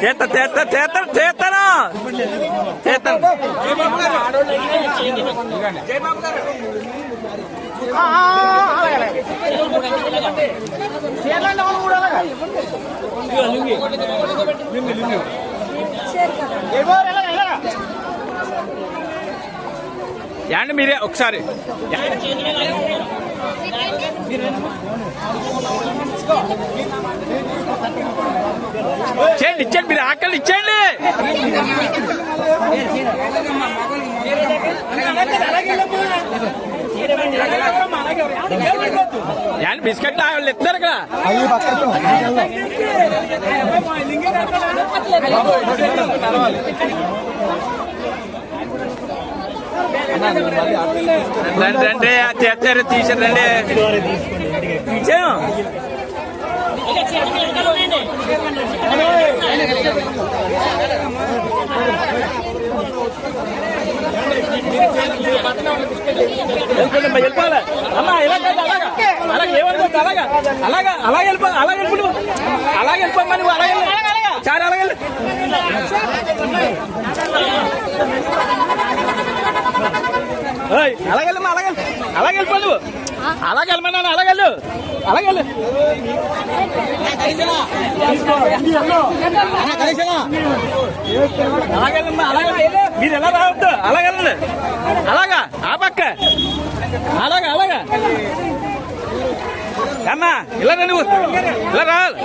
చేత చేత చేత చేతను చేతను యాండి మీరే ఒకసారి చేయండి ఇచ్చేయండి మీరు ఆకలి ఇచ్చేయండి. యాండి బిస్కెట్లు వాళ్ళు ఇస్తారు ఇక్కడ. రండి రండి ఆ చేస్తారు తీసారండి ఇచ్చాను వెళ్ళిపోండి వెళ్ళిపోవాలి? అమ్మా ఇలా కాదు అలాగా. అలాగే ఏమనుకోవద్దు అలాగా. అలాగా అలాగే వెళ్ళిపో అలాగే వెళ్ళిపో అలాగే వెళ్ళిపోమ్మా నువ్వు అలాగే చాలా అలాగే అలాగే అలాగెళ్ళమ్మా అలాగే వెళ్ళమ్మా అలాగే వెళ్ళు. అలాగే నువ్వు అలాగే వెళ్ళమన్నాను అలాగే వెళ్ళు అలాగే అలాగే మీరు ఎలా రావద్దు? అలాగెళ్ళండి. అలాగా ఆ పక్క. అలాగా అలాగా. అమ్మా ఇలా రా నువ్వు ఇలా రావాలి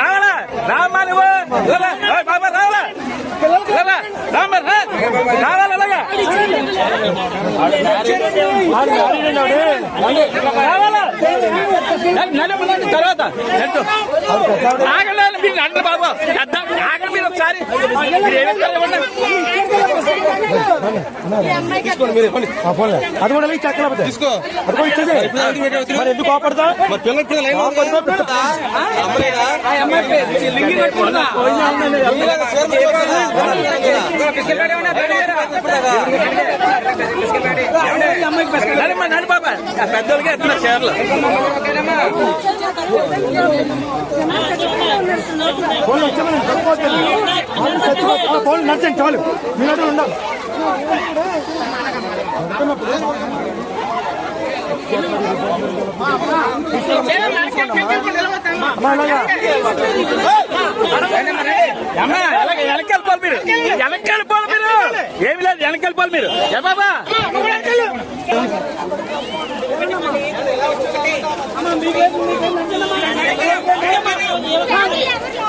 రావాలా? రామ్మా నువ్వు. బాబా రావాలా? ఇలా రా. నన్ను తర్వాత. ఆగలేదు మీరు రండి బాబు. ఆగండి మీరు ఒకసారి. అది కూడా అక్కడ తీసుకో. అది కూడా ఇచ్చేది మరి ఎందుకు కోపడతా మరి పిల్లలు నడమ్మా బాబా ఆ ఎత్తున్నారు చీరలు ఫోన్ వచ్చామని నచ్చండి చాలు మీరు ఉండాలి వెనక్కి వెళ్ళిపోవాలి మీరు. వెనక్కి వెళ్ళిపోవాలి మీరు. ఏమి లేదు వెనక్కి వెళ్ళిపోవాలి మీరు. ఏ బాబా?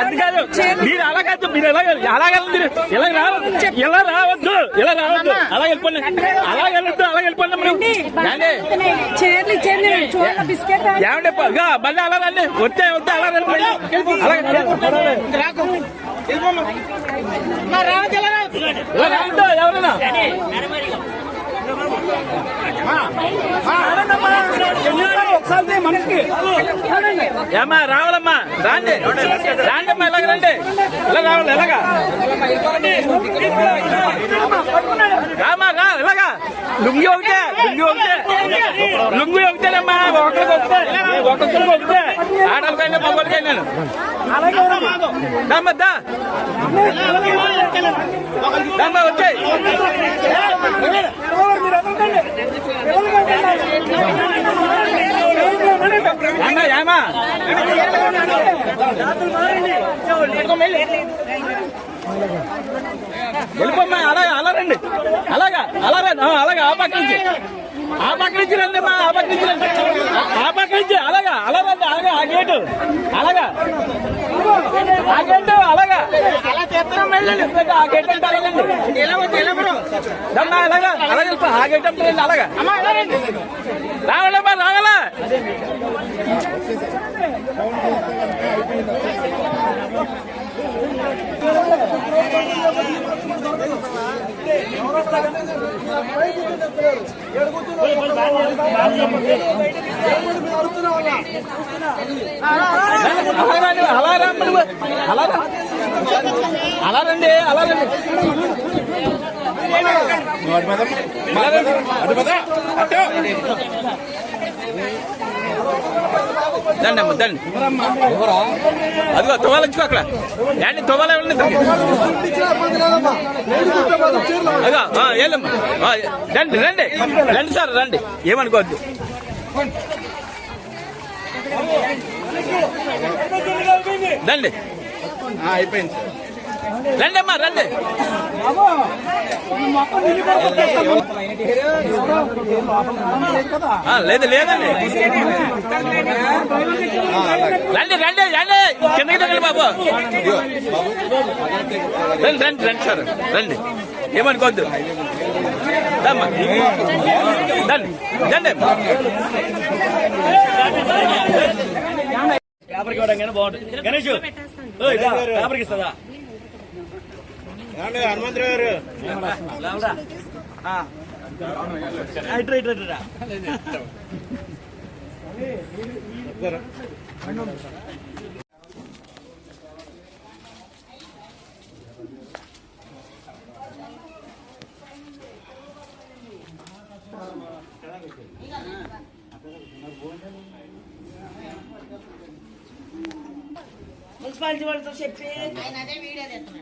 అది కాదు మీరు అలా కాదు మీరు ఎలా అలా మీరు ఇలా రావద్దు ఎలా రావద్దు ఎలా రావద్దు అలా వెళ్ళిపోండి. అలా వెళ్ళొద్దు అలా వెళ్ళిపోండి మనం ఏమంటే మళ్ళీ అలా రండి వచ్చే వద్దు అలా రండి ఇలా ఎవరైనా ఒకసారి మనిషికి ఏమ్మా రావాలమ్మా రాండి. రాండి అమ్మా ఎలాగ రండి. ఎలా రావాలి ఎలాగా రామా రా ఎలాగా లుంగి ఒకటే లుంగి ఒకటే. లుంగి ఒకటేనమ్మా ఒకరికి వస్తే ఒకరికి వస్తే ఆడలకైనా మగవాళ్ళకైనా నేను రామ్మా రామ్మా వచ్చాయి ఏమ్మా ఏమా వెళ్ళిపోమ్మా అలాగా అలా రండి అలాగా అలా రండి ఆ, అలాగా ఆ పక్క నుంచి. ఆ పక్క నుంచి రండి మా ఆ పక్క నుంచి రండి ఆ- ఆ పక్క నుంచి అలాగా అలా రండి అలాగా ఆ గేటు అలాగా? ఆ గేటు అలాగా? అలా చేస్తున్నాం వెళ్ళండి ఆ గేట్ అంటే అలాగండి దమ్మా అలాగా? అలాగే. ఆ గేట్ అంటే అలాగా? రావాలమ్మా రావాలా అలా రండి అలా రండి అలా రా. అలా రండి అలా రండి. అటు పద, అటు. దండి అమ్మ దండి అదిగో తువాలు ఇచ్చుకో అక్కడ. ఏంటి తువాల ఇవ్వండి అదిగో ఏలమ్మా రండి రండి. రండి సార్ రండి. ఏమనుకోవద్దు. రండి. అయిపోయింది రండి. అమ్మా రండి లేదు లేదండి. రండి రండి రండి. కిందకి తగ్గండి బాబు. రండి రండి రండి సార్. రండి. ఏమనుకోవద్దు. రండి రండి. పేపర్కి ఇవ్వడం కానీ బాగుంటుంది. గణేష్ పేపర్కి ఇస్తుందా హనుమంతరావు గారు? ఇట్రా ఇట్రా ఇట్రా మున్సిపాలిటీ వాళ్ళతో చెప్పి. ఆయన అదే వీడియో తెస్తున్నాడు.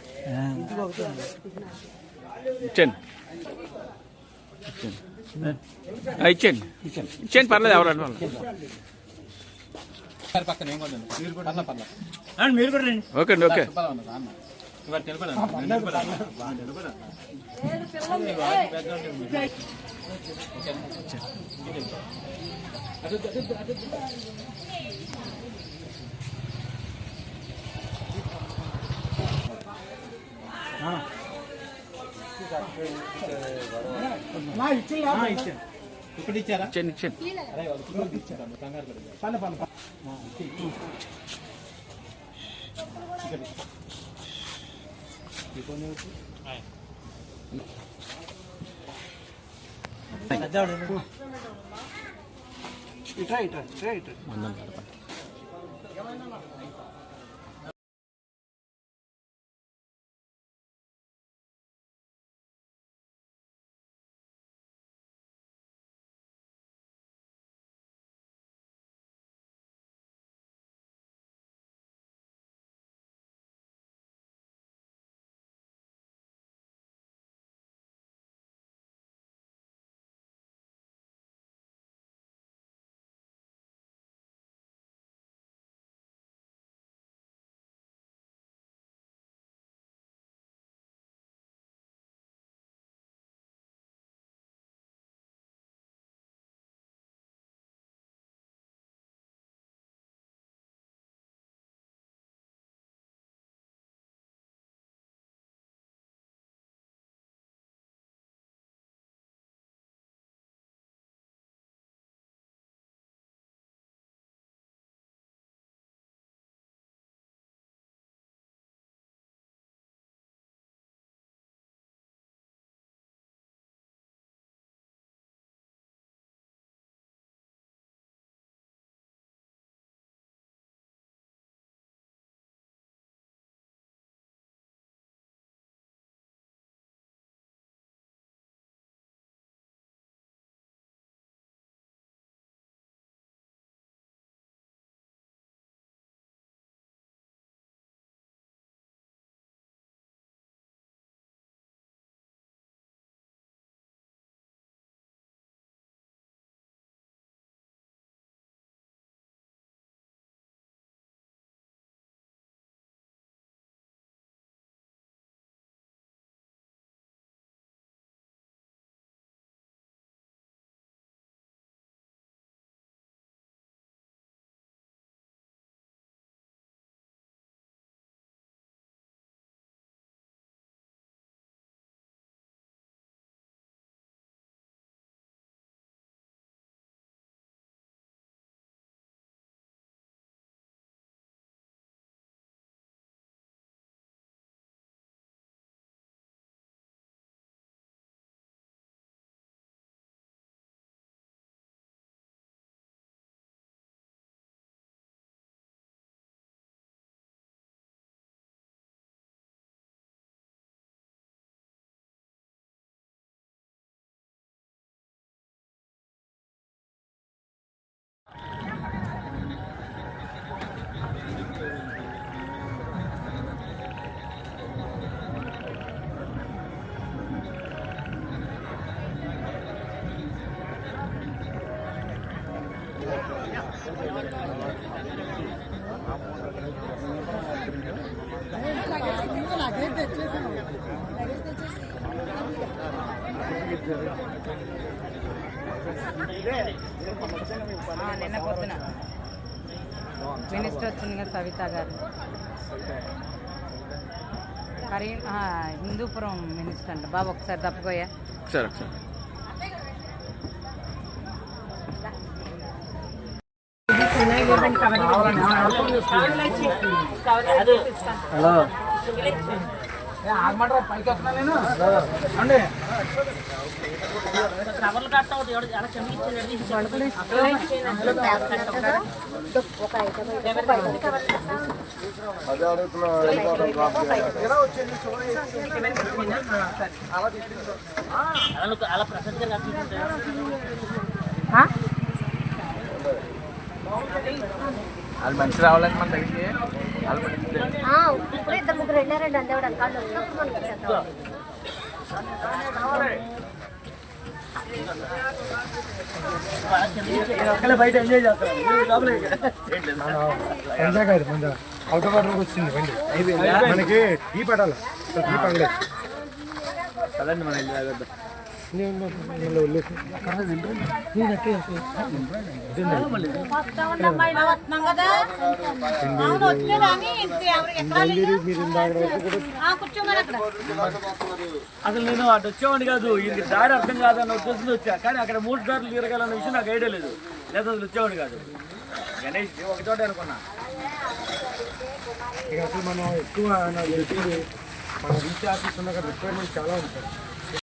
ఇచ్చండి ఆ, ఇచ్చేయండి. ఇచ్చేయండి పర్లేదు ఎవరు మీరు కూడా రండి. ఓకే అండి ఓకే. ఇప్పుడు ఇచ్చారా ఇట్రా ఇట్రా ఇట్రా ఇట్రా. నిన్న పొద్దున మినిస్టర్ వచ్చింది కదా సవిత గారు కరీం ఆ, హిందూపురం మినిస్టర్ అంట బాబు ఒకసారి తప్పుకోయా సరే సరే ఆ? మంచి మన దగ్గరికి అంతే కాళ్ళు వస్తున్నప్పుడు మనకి వచ్చేద్దాం. బయట ఎంజాయ్ చేస్తారు పంజాగారు పంజా అవుట్ బండి మనకి ఈ పడాలి ఈ పడలేదు కదండి మనం కదా అవును వస్తే కానీ ఇంటి ఎవరు ఎక్కడ అసలు నేను అటు వచ్చేవాడిని కాదు ఇది దారి అర్థం కాదన్న ఉద్దేశంతో వచ్చా. కానీ అక్కడ మూడు దారులు తిరగాలన్న విషయం నాకు ఐడియా లేదు. లేదా అసలు వచ్చేవాడు కాదు. గణేష్ ఒక చోట అనుకున్నా. ఇక అసలు మనం ఎక్కువ నాకు మన రీచ్ ఆఫీస్ ఉన్న రిక్వైర్మెంట్ చాలా ఉంటాయి.